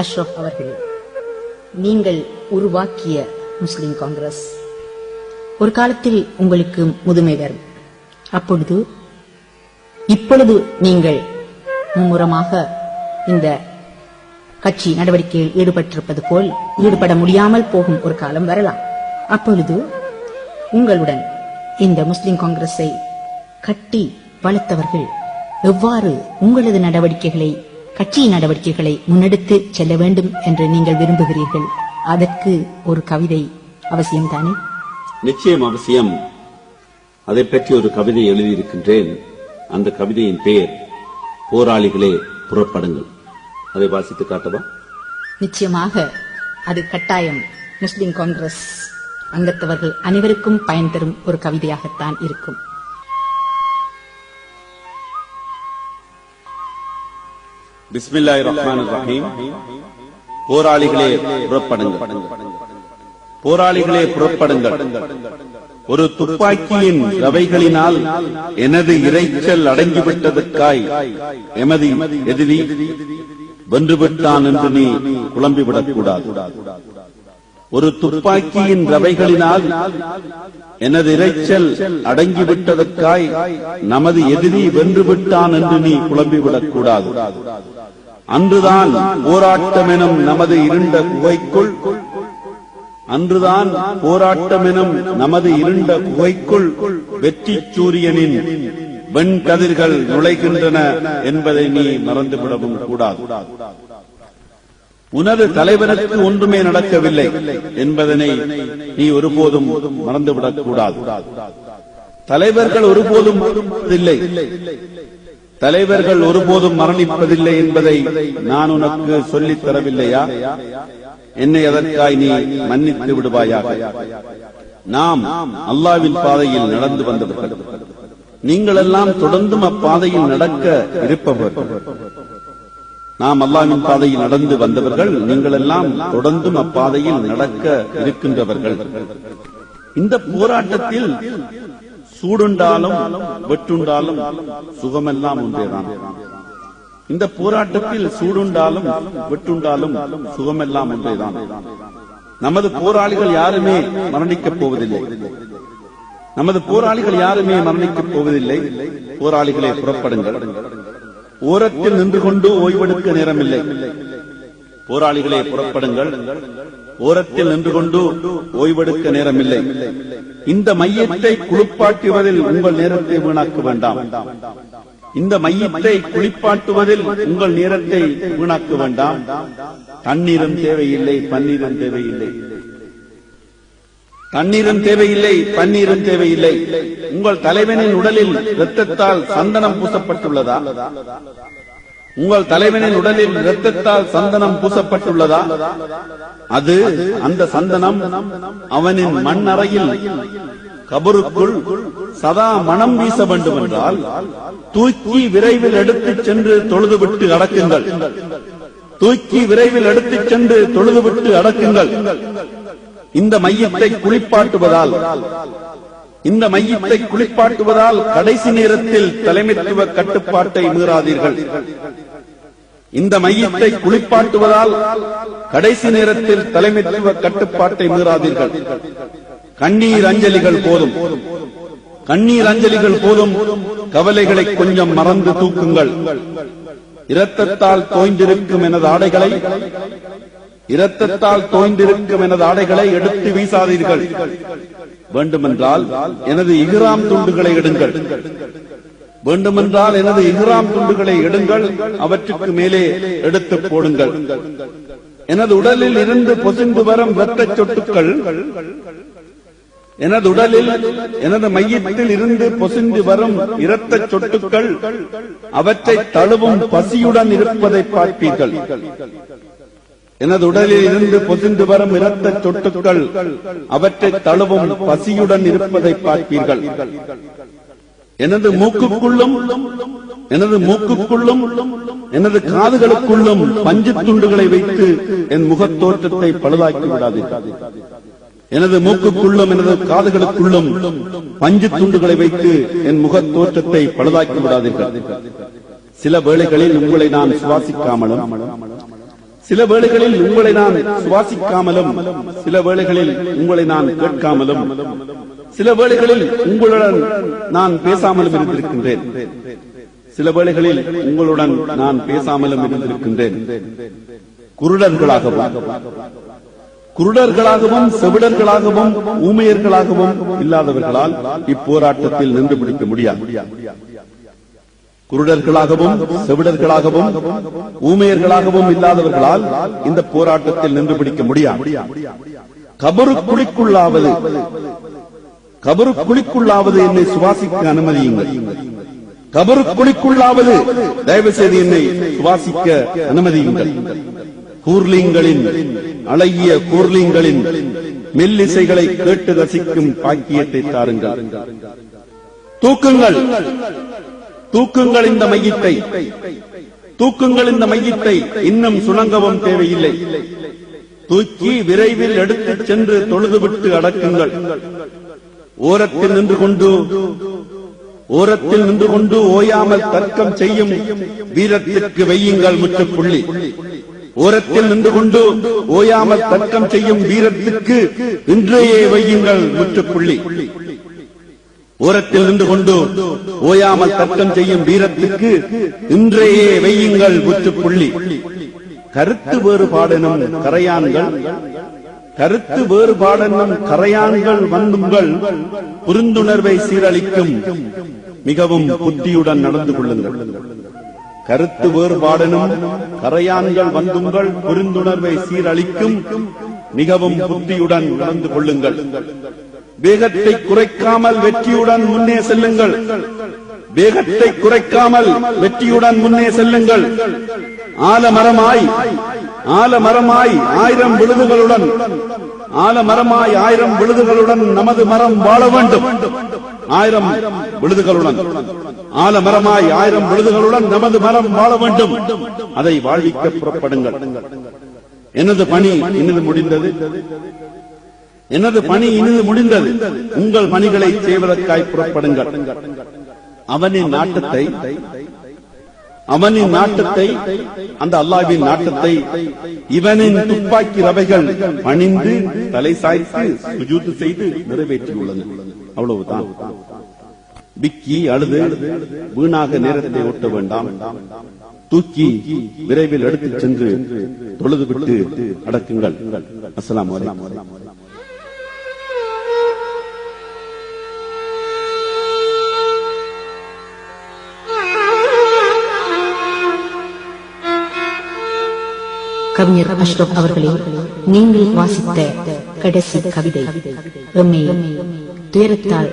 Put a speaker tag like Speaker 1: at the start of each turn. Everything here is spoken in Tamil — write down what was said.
Speaker 1: அஷ்ரப் அவர்கள் நீங்கள் உருவாக்கிய முஸ்லிம் காங்கிரஸ். ஒரு காலத்தில் உங்களுக்கு முதுமை வரும் அப்பொழுது இப்பொழுது நீங்கள் மும்முரமாக இந்த கட்சி நடவடிக்கையில் ஈடுபட்டிருப்பது போல் ஈடுபட முடியாமல் போகும் ஒரு காலம் வரலாம். அப்பொழுது உங்களுடன் இந்த முஸ்லிம் காங்கிரஸை கட்டி வளர்த்தவர்கள் எவ்வாறு உங்களது நடவடிக்கைகளை கட்சியின் நடவடிக்கைகளை முன்னெடுத்து செல்ல வேண்டும் என்று நீங்கள் விரும்புகிறீர்கள். அதற்கு ஒரு கவிதை அவசியம்தானே?
Speaker 2: நிச்சயம் அவசியம். அதை பற்றி ஒரு கவிதை எழுதியிருக்கின்றேன். அந்த கவிதையின் பெயர் போராளிகளே புறப்படுங்கள். அதை வாசித்து காட்டவா?
Speaker 1: நிச்சயமாக. அது கட்டாயம். முஸ்லிம் காங்கிரஸ் அங்கத்தவர்கள் அனைவருக்கும் பயன் தரும் ஒரு கவிதையாகத்தான் இருக்கும்.
Speaker 2: பிஸ்மில்லாய் ரஹ்மான் ரஹீம் போராளிகளே புறப்படுங்கள். போராளிகளே புறப்படுங்கள். ஒரு துப்பாக்கியின் ரவைகளினால் எனது இறைச்சல் அடங்கிவிட்டதற்காய் எமது எதிரி வென்றுவிட்டான் என்று நீ குழம்பிவிடக் கூடாது ஒரு துப்பாக்கியின் ரவைகளினால் எனது இறைச்சல் அடங்கிவிட்டதற்காய் நமது எதிரி வென்றுவிட்டான் என்று நீ குழம்பிவிடக் கூடாது அன்றுதான் போராட்டம் எனும் நமது இருண்ட குகைக்குள். அன்றுதான் போராட்டம் எனும் நமது இருண்ட குகைக்குள் வெற்றி சூரியனின் வெண்கதிர்கள் நுழைகின்றன என்பதை நீ மறந்துவிடவும் கூடாது. உனது தலைவனுக்கு ஒன்றுமே நடக்கவில்லை என்பதனை நீ ஒருபோதும் மறந்துவிடக் கூடாது தலைவர்கள் ஒருபோதும் இல்லை தலைவர்கள் ஒருபோதும் மரணிப்பதில்லை என்பதை நான் உனக்கு சொல்லித் தரவில்லையா? என்னை அதற்காய் நீ மன்னித்து விடுவாயாக. நாம் அல்லாவின் பாதையில் நடந்து வந்தவர்கள். நீங்கள் எல்லாம் தொடர்ந்தும் அப்பாதையில் நடக்க இருப்பவர்கள் நாம் அல்லாவின் பாதையில் நடந்து வந்தவர்கள் நீங்கள் எல்லாம் தொடர்ந்தும் அப்பாதையில் நடக்க இருக்கின்றவர்கள். இந்த போராட்டத்தில் சூடுண்டாலும் வெட்டுண்டாலும் சுகமெல்லாம் ஒன்றேதான் இந்த போராட்டத்தில் சூடுண்டாலும் வெட்டுண்டாலும் சுகமெல்லாம் ஒன்றேதான் நமது போராளிகள் யாருமே மரணிக்கப் போவதில்லை. நமது போராளிகள் யாருமே மரணிக்கப் போவதில்லை. போராளிகளை புறப்படுங்கள். ஓரத்தில் நின்று கொண்டு ஓய்வெடுக்க நேரமில்லை. போராளிகளே புறப்படுங்கள். ஓரத்தில் நின்று கொண்டு ஓய்வெடுக்க நேரமில்லை. இந்த மையத்தை குளிப்பாட்டுவதில் உங்கள் நேரத்தை வீணாக்க வேண்டாம். இந்த மையத்தை குளிப்பாட்டுவதில் உங்கள் நேரத்தை வீணாக்க வேண்டாம். தண்ணீரும் தேவையில்லை பன்னீரும் தேவையில்லை. தண்ணீரும் தேவையில்லை பன்னீரும் தேவையில்லை. உங்கள் தலைவனின் உடலில் இரத்தத்தால் சந்தனம் பூசப்பட்டுள்ளதா? உங்கள் தலைவனின் உடலில் இரத்தத்தால் சந்தனம் பூசப்பட்டுள்ளதா? அது அந்த சந்தனம் அவனின் மண் அறையில் கபருக்குள் சதா மனம் வீச வேண்டும் என்றால் தூக்கி விரைவில் எடுத்துச் சென்று தொழுதுவிட்டு அடக்குங்கள். தூக்கி விரைவில் எடுத்துச் சென்று தொழுதுவிட்டு அடக்குங்கள். இந்த மையத்தை குளிப்பாட்டுவதால் இந்த மையத்தை குளிப்பாட்டுவதால் கடைசி நேரத்தில் தலைமைத்துவ கட்டுப்பாட்டை மீறாதீர்கள். இந்த மையத்தை குளிப்பாட்டுவதால் கடைசி நேரத்தில் தலைமைத்துவ கட்டுப்பாட்டை மீறாதீர்கள். கண்ணீர் அஞ்சலிகள் போதும். கண்ணீர் அஞ்சலிகள் போதும். கவலைகளை கொஞ்சம் மறந்து தூக்குங்கள். இரத்தத்தால் தோய்ந்திருக்கும் எனது ஆடைகளை இரத்தத்தால் தோய்ந்திருக்கும் எனது ஆடைகளை எடுத்து வீசாதீர்கள். வேண்டுமென்றால் எனது இஹ்ராம் துண்டுகளை எடுங்கள். வேண்டுமென்றால் எனது இஹ்ராம் துண்டுகளை எடுங்கள். அவற்றுக்கு மேலே எடுத்து போடுங்கள். எனது உடலில் இருந்து பொசிந்து வரும் இரத்த சொட்டுக்கள் எனது உடலில் எனது மையத்தில் இருந்து பொசிந்து வரும் இரத்த சொட்டுக்கள் அவற்றை தழுவும் பசியுடன் இருப்பதை பார்ப்பீர்கள். எனது உடலில் இருந்து பொசிந்து வரும் இரத்த சொட்டுக்கள் அவற்றை தழுவும் பசியுடன் இருப்பதை பார்ப்பீர்கள். எனது மூக்குக்குள்ளும் எனது மூக்குக்குள்ளும் எனது காதுகளுக்குள்ளும் பஞ்சு துண்டுகளை வைத்து என் முகத்தோற்றத்தை பழுதாக்கி விடாதீர்கள். எனது மூக்குக்குள்ளும் எனது காதுகளுக்குள்ளும் பஞ்சு துண்டுகளை வைத்து என் முகத்தோற்றத்தை பழுதாக்கி விடாதீர்கள். சில வேளைகளில் உங்களை நான் சுவாசிக்காமலும் சில வேளைகளில் உங்களை நான் சுவாசிக்காமலும் சில வேளைகளில் உங்களை நான் கேட்காமலும் சில வேளைகளில் உங்களுடன் நான் பேசாமலும் இருந்திருக்கின்றேன். சில வேளைகளில் உங்களுடன் நான் பேசாமலும் இருந்திருக்கின்றேன். குருடர்களாகவும் குருடர்களாகவும் செவிடர்களாகவும் ஊமையர்களாகவும் இல்லாதவர்களால் இப்போராட்டத்தில் நின்று பிடிக்க முடியாது. குருடர்களாகவும் செவிடர்களாகவும் ஊமையர்களாகவும் இல்லாதவர்களால் இந்த போராட்டத்தில் நின்று பிடிக்க முடியாது கபரு குழிக்குள்ளாவது கபரு குழிக்குள்ளாவது என்னை சுவாசிக்க அனுமதியுங்கள். கபரு குழிக்குள்ளாவது தயவு செய்து என்னை சுவாசிக்க அனுமதியுங்கள். கூர்லிங்களின் அழகிய கூர்லிங்களின் மெல்லிசைகளை கேட்டு ரசிக்கும் பாக்கியத்தை தாருங்கள். தூக்குங்கள். தூக்குங்கள் இந்த மையத்தை தூக்குங்கள் இந்த மையத்தை இன்னும் சுணங்கவும் தேவையில்லை. தூக்கி விரைவில் எடுத்துச் சென்று தொழுதுவிட்டு அடக்குங்கள். ஓரத்தில் நின்று கொண்டு ஓரத்தில் நின்று கொண்டு ஓயாமல் தர்க்கம் செய்யும் வீரத்திற்கு வையுங்கள் முற்றுப்புள்ளி. ஓரத்தில் நின்று கொண்டு ஓயாமல் தர்க்கம் செய்யும் வீரத்திற்கு இன்றையே வையுங்கள் முற்றுப்புள்ளி. ஓரத்தில் நின்று கொண்டு ஓயாமல் தர்க்கம் செய்யும் வீரத்துக்கு இன்றையே வெய்யுங்கள் முற்றுப்புள்ளி கருத்து வேறுபாடெனும் கரையான்கள் கருத்து வேறுபாடெனும் கரையான்கள் வந்துங்கள் புரிந்துணர்வை சீரழிக்கும் மிகவும் புத்தியுடன் நடந்து கொள்ளுங்கள். கருத்து வேறுபாடெனும் கரையான்கள் வந்துங்கள் புரிந்துணர்வை சீரழிக்கும் மிகவும் புத்தியுடன் நடந்து கொள்ளுங்கள். வேகத்தை குறைக்காமல் வெற்றியுடன் முன்னே செல்லுங்கள். வேகத்தை குறைக்காமல் வெற்றியுடன் முன்னே செல்லுங்கள். ஆலமரமாய் ஆலமரமாய் ஆயிரம் விழுதுகளுடன் ஆலமரமாய் ஆயிரம் விழுதுகளுடன் நமது மரம் வாழ வேண்டும். ஆயிரம் விழுதுகளுடன் ஆலமரமாய் ஆயிரம் விழுதுகளுடன் நமது மரம் வாழ வேண்டும். அதை வாழ்விக்க புறப்படுங்கள். எனது பணி இன்னது முடிந்தது. எனது பணி இனிது முடிந்தது. உங்கள் பணிகளை செய்வதற்காய் புறப்படுங்கள். அவனின் நாட்டத்தை அவனின் நாட்டத்தை அந்த அல்லாவின் நாட்டத்தை இவனின் துப்பாக்கி ரவைகள் பணிந்து தலை சாய்த்து சுஜூத்து செய்து நிறைவேற்றியுள்ளது அவ்வளவுதான். விக்கி அழுது வீணாக நேரத்தை ஓட்ட வேண்டாம். தூக்கி விரைவில் எடுத்துச் சென்று தொழுதுவிட்டு அடக்குங்கள். அஸ்ஸலாமு அலைக்கும்.
Speaker 1: கவிஞர் அஷ்ரப் அவர்களே நீங்கள் வாசித்த கடைசி கவிதை எம்மை துயரத்தால்